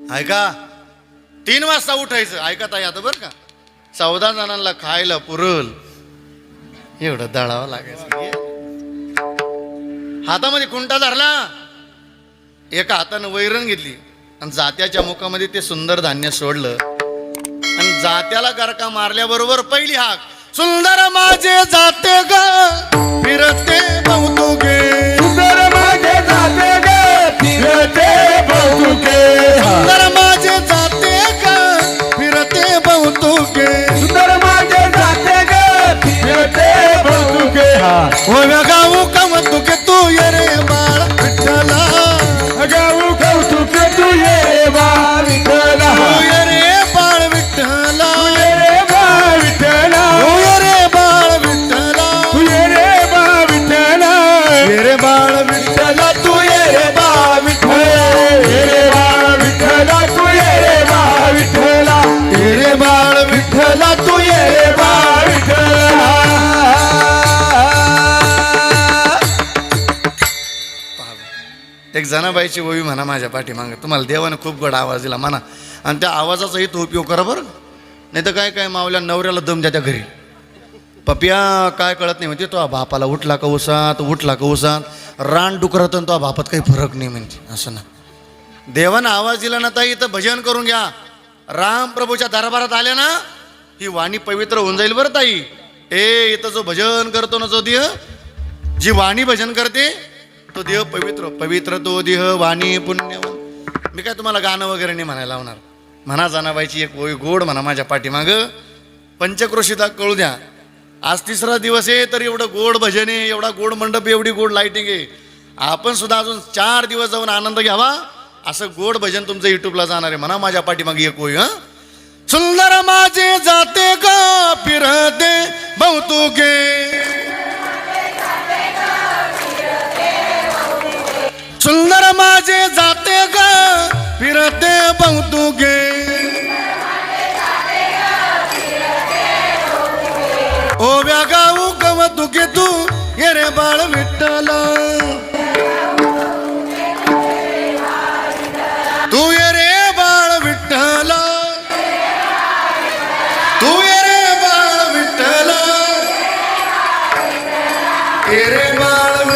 ऐका तीन वाजता उठायचं. ऐका ताई आता बरं का? चौदा जणांना खायला पुरल. एवढं दळावं लागायचं हातामध्ये कुंटा धरला. एका हातानं वैरण घेतली. आणि जात्याच्या मुखामध्ये ते सुंदर धान्य सोडलं. आणि जात्याला गरका मारल्याबरोबर पहिली हाक सुंदर माझे जा हो गाऊ कमतुके तू ये रे बाळ विठ्ठला गाऊ कौतुके तू ये बा विठ्ठला तू ये रे बाळ विठ्ठला ये रे बा विठ्ठला ये रे बाळ विठ्ठला तू ये रे बा विठ्ठला ये रे बाळ विठ्ठला तू ये रे बाळ विठ्ठला ये रे बा विठ्ठला तू ये रे बा विठ्ठला ये रे बाळ विठ्ठला तू एक जनाबाईची ओवी म्हणा माझ्या पाठीमागं. तुम्हाला देवानं खूप गोड आवाज दिला म्हणा. आणि त्या आवाजाचाही तो उपयोग करा बरं. नाही तर काय काय मावल्या नवऱ्याला दम द्या त्या घरी. पप्या काय कळत नाही म्हणते तो बापाला उठला का उसात? उठला का उसात? रान डुकरत तो बापात काही फरक नाही म्हणते. असं ना. देवानं आवाज दिला ना ताई इथं भजन करून घ्या. राम प्रभूच्या दरबारात आल्या ना ही वाणी पवित्र होऊन जाईल बरं ताई. ए इथं जो भजन करतो ना जो देह जी वाणी भजन करते तो देह पवित्र पवित्र तो देह वाणी पुण्यवान. मी काय तुम्हाला गाणं वगैरे नाही म्हणायला लावणार. म्हणा जानाबाईची एक ओळी गोड म्हणा माझ्या पाठीमागं. पंचक्रोशीता कळू द्या. आज तिसरा दिवस आहे तर एवढं गोड भजन आहे एवढा गोड मंडप एवढी गोड लाईटिंग आहे. आपण सुद्धा अजून चार दिवस जाऊन आनंद घ्यावा. असं गोड भजन तुमचं युट्यूबला जाणार आहे. म्हणा माझ्या पाठीमागे एक ओळी हं. सुंदर माझे जाते का फिरते बहुतुके? ओ गाऊ कवतुके तू ये रे बाळ विठ्ठला. तू येरे बाळ विठ्ठला. तू येरे बाळ विठ्ठला. येरे बाळ